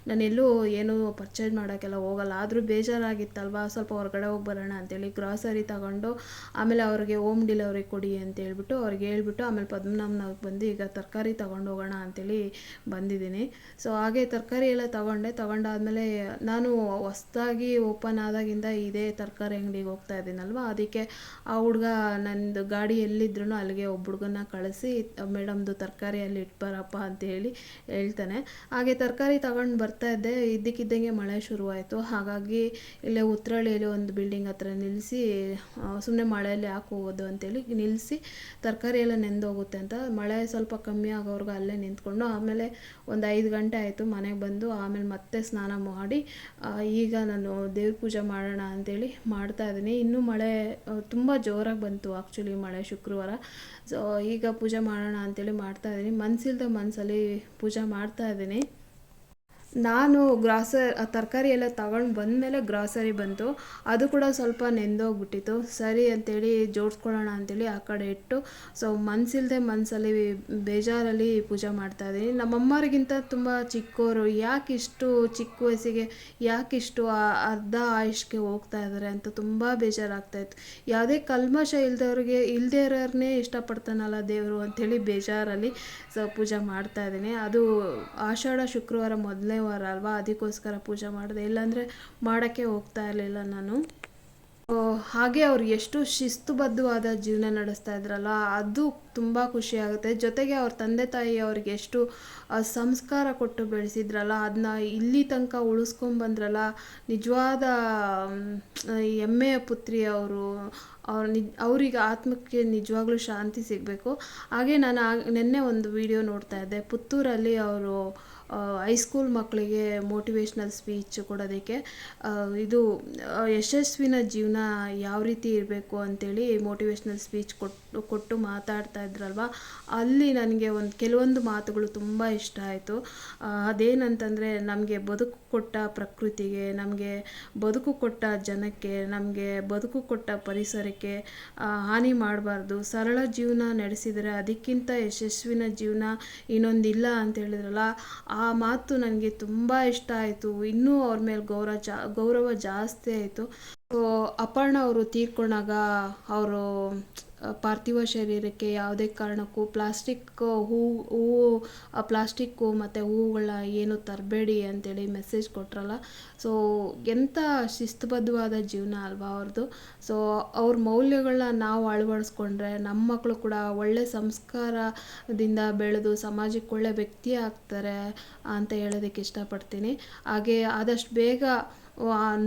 ನಾನೆಲ್ಲೂ ಏನೂ ಪರ್ಚೇಸ್ ಮಾಡೋಕ್ಕೆಲ್ಲ ಹೋಗಲ್ಲ. ಆದರೂ ಬೇಜಾರಾಗಿತ್ತಲ್ವ? ಸ್ವಲ್ಪ ಹೊರಗಡೆ ಹೋಗಿ ಬರೋಣ ಅಂತೇಳಿ ಗ್ರಾಸರಿ ತಗೊಂಡು ಆಮೇಲೆ ಅವ್ರಿಗೆ ಹೋಮ್ ಡೆಲಿವರಿ ಕೊಡಿ ಅಂತ ಹೇಳ್ಬಿಟ್ಟು ಅವ್ರಿಗೆ ಹೇಳ್ಬಿಟ್ಟು ಆಮೇಲೆ ಪದ್ಮನಾಭನಾಗ್ ಬಂದು ಈಗ ತರಕಾರಿ ತಗೊಂಡು ಹೋಗೋಣ ಅಂತೇಳಿ ಬಂದಿದ್ದೀನಿ. ಸೊ ಹಾಗೆ ತರಕಾರಿ ಎಲ್ಲ ತಗೊಂಡೆ. ತಗೊಂಡಾದ್ಮೇಲೆ ನಾನು ಹೊಸ್ದಾಗಿ ಓಪನ್ ಆದಾಗಿಂದ ಇದೇ ತರಕಾರಿ ಅಂಗಡಿಗೆ ಹೋಗ್ತಾ ಇದ್ದೀನಲ್ವ? ಅದಕ್ಕೆ ಆ ಹುಡುಗ ನಂದು ಗಾಡಿ ಎಲ್ಲಿದ್ರು ಅಲ್ಲಿಗೆ ಒಬ್ಬ ಹುಡುಗನ ಕಳಿಸಿ ಮೇಡಮ್ದು ತರಕಾರಿ ಅಲ್ಲಿ ಇಟ್ಬಾರಪ್ಪ ಅಂತ ಹೇಳಿ ಹೇಳ್ತಾನೆ. ಹಾಗೆ ತರಕಾರಿ ತಗೊಂಡು ಬರ್ತಾ ಇದ್ದೆ. ಇದ್ದಕ್ಕಿದ್ದಂಗೆ ಮಳೆ ಶುರುವಾಯಿತು. ಹಾಗಾಗಿ ಇಲ್ಲೇ ಉತ್ತರಳ್ಳಿಯಲ್ಲಿ ಒಂದು ಬಿಲ್ಡಿಂಗ್ ಹತ್ರ ನಿಲ್ಲಿಸಿ ಸುಮ್ಮನೆ ಮಳೆಯಲ್ಲಿ ಯಾಕೆ ಹೋಗೋದು ಅಂತೇಳಿ ನಿಲ್ಲಿಸಿ ತರಕಾರಿ ಎಲ್ಲ ನೆಂದೋಗುತ್ತೆ ಅಂತ. ಮಳೆ ಸ್ವಲ್ಪ ಕಮ್ಮಿ ಆಗೋರ್ಗು ಅಲ್ಲೇ ನಿಂತ್ಕೊಂಡು ಆಮೇಲೆ ಒಂದು ಐದು ಗಂಟೆ ಆಯಿತು ಮನೆಗೆ ಬಂದು. ಆಮೇಲೆ ಮತ್ತೆ ಸ್ನಾನ ಮಾಡಿ ಈಗ ನಾನು ದೇವ್ರ ಪೂಜೆ ಮಾಡೋಣ ಅಂತೇಳಿ ಮಾಡ್ತಾ ಇದ್ದೀನಿ. ಇನ್ನೂ ಮಳೆ ತುಂಬ ಜೋರಾಗಿ ಬಂತು ಆ್ಯಕ್ಚುಲಿ ಮಳೆ ಶುಕ್ರವಾರ. ಸೊ ಈಗ ಪೂಜೆ ಮಾಡೋಣ ಅಂತೇಳಿ ಮಾಡ್ತಾ ಇದ್ದೀನಿ. ಮನಸ್ಸಿಲ್ದ ಮನಸ್ಸಲ್ಲಿ ಪೂಜೆ ಮಾಡ್ತಾ ಇದ್ದೀನಿ. ನಾನು ಗ್ರಾಸರ್ ತರಕಾರಿ ಎಲ್ಲ ತಗೊಂಡು ಬಂದಮೇಲೆ ಗ್ರಾಸರಿ ಬಂತು. ಅದು ಕೂಡ ಸ್ವಲ್ಪ ನೆಂದೋಗ್ಬಿಟ್ಟಿತ್ತು. ಸರಿ ಅಂತೇಳಿ ಜೋಡಿಸ್ಕೊಳ್ಳೋಣ ಅಂತೇಳಿ ಆ ಕಡೆ ಇಟ್ಟು, ಸೊ ಮನಸ್ಸಿಲ್ಲದೆ ಮನಸ್ಸಲ್ಲಿ ಬೇಜಾರಲ್ಲಿ ಪೂಜೆ ಮಾಡ್ತಾ ಇದ್ದೀನಿ. ನಮ್ಮಮ್ಮರಿಗಿಂತ ತುಂಬ ಚಿಕ್ಕವರು ಯಾಕೆ ಇಷ್ಟು ಚಿಕ್ಕ ವಯಸ್ಸಿಗೆ ಯಾಕೆ ಇಷ್ಟು ಅರ್ಧ ಆಯುಷ್ಗೆ ಹೋಗ್ತಾ ಇದ್ದಾರೆ ಅಂತ ತುಂಬ ಬೇಜಾರಾಗ್ತಾಯಿತ್ತು. ಯಾವುದೇ ಕಲ್ಮಶ ಇಲ್ದವ್ರಿಗೆ ಇಲ್ಲದೇ ಇರೋರನ್ನೇ ಇಷ್ಟಪಡ್ತಾನಲ್ಲ ದೇವರು ಅಂಥೇಳಿ ಬೇಜಾರಲ್ಲಿ ಸೊ ಪೂಜೆ ಮಾಡ್ತಾ ಇದ್ದೀನಿ. ಅದು ಆಷಾಢ ಶುಕ್ರವಾರ ಮೊದಲನೇ ವಾರ ಅಲ್ವಾ? ಅದಕ್ಕೋಸ್ಕರ ಪೂಜೆ ಮಾಡಿದೆ. ಇಲ್ಲಾಂದರೆ ಮಾಡೋಕ್ಕೆ ಹೋಗ್ತಾ ಇರಲಿಲ್ಲ ನಾನು. ಹಾಗೆ ಅವ್ರು ಎಷ್ಟು ಶಿಸ್ತುಬದ್ಧವಾದ ಜೀವನ ನಡೆಸ್ತಾ ಇದ್ರಲ್ಲ, ಅದು ತುಂಬ ಖುಷಿ ಆಗುತ್ತೆ ಜೊತೆಗೆ ಅವ್ರ ತಂದೆ ತಾಯಿ ಅವ್ರಿಗೆ ಎಷ್ಟು ಸಂಸ್ಕಾರ ಕೊಟ್ಟು ಬೆಳೆಸಿದ್ರಲ್ಲ ಅದನ್ನ ಇಲ್ಲಿ ತನಕ ಉಳಿಸ್ಕೊಂಬಂದ್ರಲ್ಲ ನಿಜವಾದ ಹೆಮ್ಮೆಯ ಪುತ್ರಿ ಅವರು, ಅವ್ರ ನಿಜ, ಅವ್ರಿಗೆ ಆತ್ಮಕ್ಕೆ ನಿಜವಾಗ್ಲೂ ಶಾಂತಿ ಸಿಗಬೇಕು. ಹಾಗೆ ನಾನು ನಿನ್ನೆ ಒಂದು ವಿಡಿಯೋ ನೋಡ್ತಾ ಇದ್ದೆ. ಪುತ್ತೂರಲ್ಲಿ ಅವರು ಹೈಸ್ಕೂಲ್ ಮಕ್ಕಳಿಗೆ ಮೋಟಿವೇಶ್ನಲ್ ಸ್ಪೀಚ್ ಕೊಡೋದಕ್ಕೆ ಇದು ಯಶಸ್ವಿನ ಜೀವನ ಯಾವ ರೀತಿ ಇರಬೇಕು ಅಂತೇಳಿ ಮೋಟಿವೇಶ್ನಲ್ ಸ್ಪೀಚ್ ಕೊಟ್ಟು ಕೊಟ್ಟು ಮಾತಾಡ್ತಾ ಇದ್ರಲ್ವ? ಅಲ್ಲಿ ನನಗೆ ಒಂದು, ಕೆಲವೊಂದು ಮಾತುಗಳು ತುಂಬ ಇಷ್ಟ ಆಯಿತು. ಅದೇನಂತಂದರೆ ನಮಗೆ ಬದುಕು ಕೊಟ್ಟ ಪ್ರಕೃತಿಗೆ, ನಮಗೆ ಬದುಕು ಕೊಟ್ಟ ಜನಕ್ಕೆ, ನಮಗೆ ಬದುಕು ಕೊಟ್ಟ ಪರಿಸರಕ್ಕೆ ಹಾನಿ ಮಾಡಬಾರ್ದು. ಸರಳ ಜೀವನ ನಡೆಸಿದರೆ ಅದಕ್ಕಿಂತ ಯಶಸ್ವಿನ ಜೀವನ ಇನ್ನೊಂದಿಲ್ಲ ಅಂತ ಹೇಳಿದ್ರಲ್ಲ, ಆ ಮಾತು ನನಗೆ ತುಂಬ ಇಷ್ಟ ಆಯಿತು. ಇನ್ನೂ ಅವ್ರ ಮೇಲೆ ಗೌರವ ಜಾ, ಗೌರವ ಜಾಸ್ತಿ ಆಯಿತು. ಅಪರ್ಣ ಅವರು ತೀರ್ಕೊಂಡಾಗ ಅವರು ಪಾರ್ಥಿವ ಶರೀರಕ್ಕೆ ಯಾವುದೇ ಕಾರಣಕ್ಕೂ ಪ್ಲಾಸ್ಟಿಕ್ ಹೂ ಹೂವು ಪ್ಲಾಸ್ಟಿಕ್ಕು ಮತ್ತು ಹೂವುಗಳನ್ನ ಏನು ತರಬೇಡಿ ಅಂತೇಳಿ ಮೆಸೇಜ್ ಕೊಟ್ರಲ್ಲ. ಸೊ ಎಂಥ ಶಿಸ್ತುಬದ್ಧವಾದ ಜೀವನ ಅಲ್ವಾ ಅವ್ರದ್ದು ಸೊ ಅವ್ರ ಮೌಲ್ಯಗಳನ್ನ ನಾವು ಅಳವಡಿಸ್ಕೊಂಡ್ರೆ ನಮ್ಮ ಮಕ್ಕಳು ಕೂಡ ಒಳ್ಳೆ ಸಂಸ್ಕಾರದಿಂದ ಬೆಳೆದು ಸಮಾಜಕ್ಕೆ ಒಳ್ಳೆ ವ್ಯಕ್ತಿ ಆಗ್ತಾರೆ ಅಂತ ಹೇಳೋದಕ್ಕೆ ಇಷ್ಟಪಡ್ತೀನಿ. ಹಾಗೆ ಆದಷ್ಟು ಬೇಗ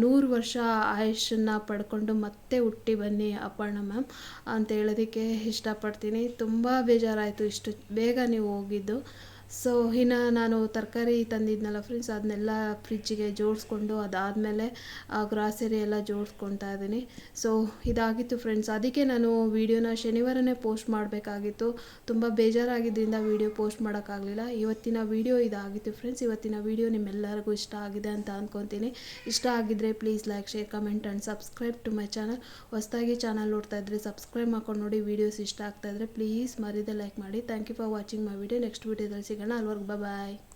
ನೂರು ವರ್ಷ ಆಯುಷನ್ನು ಪಡ್ಕೊಂಡು ಮತ್ತೆ ಹುಟ್ಟಿ ಬನ್ನಿ ಅಪ್ಪಣ್ಣ ಮ್ಯಾಮ್ ಅಂತ ಹೇಳೋದಕ್ಕೆ ಇಷ್ಟಪಡ್ತೀನಿ. ತುಂಬ ಬೇಜಾರಾಯಿತು ಇಷ್ಟು ಬೇಗ ನೀವು ಹೋಗಿದ್ದು. ಸೊ ಇನ್ನು ನಾನು ತರಕಾರಿ ತಂದಿದ್ನಲ್ಲ ಫ್ರೆಂಡ್ಸ್ ಅದನ್ನೆಲ್ಲ ಫ್ರಿಜ್ಜಿಗೆ ಜೋಡಿಸ್ಕೊಂಡು ಅದಾದಮೇಲೆ ಗ್ರಾಸರಿ ಎಲ್ಲ ಜೋಡಿಸ್ಕೊತಾ ಇದ್ದೀನಿ. ಸೊ ಇದಾಗಿತ್ತು ಫ್ರೆಂಡ್ಸ್ ಅದಕ್ಕೆ ನಾನು ವೀಡಿಯೋನ ಶನಿವಾರನೇ ಪೋಸ್ಟ್ ಮಾಡಬೇಕಾಗಿತ್ತು. ತುಂಬ ಬೇಜಾರಾಗಿದ್ದರಿಂದ ವೀಡಿಯೋ ಪೋಸ್ಟ್ ಮಾಡೋಕ್ಕಾಗಲಿಲ್ಲ. ಇವತ್ತಿನ ವೀಡಿಯೋ ಇದಾಗಿತ್ತು ಫ್ರೆಂಡ್ಸ್ ಇವತ್ತಿನ ವೀಡಿಯೋ ನಿಮ್ಮೆಲ್ಲರಿಗೂ ಇಷ್ಟ ಆಗಿದೆ ಅಂತ ಅಂದ್ಕೊತೀನಿ ಇಷ್ಟ ಆಗಿದ್ದರೆ please like share comment and subscribe to my channel ಹೊಸದಾಗಿ ಚಾನಲ್ ನೋಡ್ತಾ ಇದ್ದರೆ ಸಬ್ಸ್ಕ್ರೈಬ್ ಮಾಡ್ಕೊಂಡು ನೋಡಿ. ವೀಡಿಯೋಸ್ ಇಷ್ಟ ಆಗ್ತಾ ಇದ್ದರೆ ಪ್ಲೀಸ್ ಮರಿದೆ ಲೈಕ್ ಮಾಡಿ. Thank you for watching my video next ವೀಡಿಯೋದಲ್ಲಿ sekian dahulu. Bye-bye.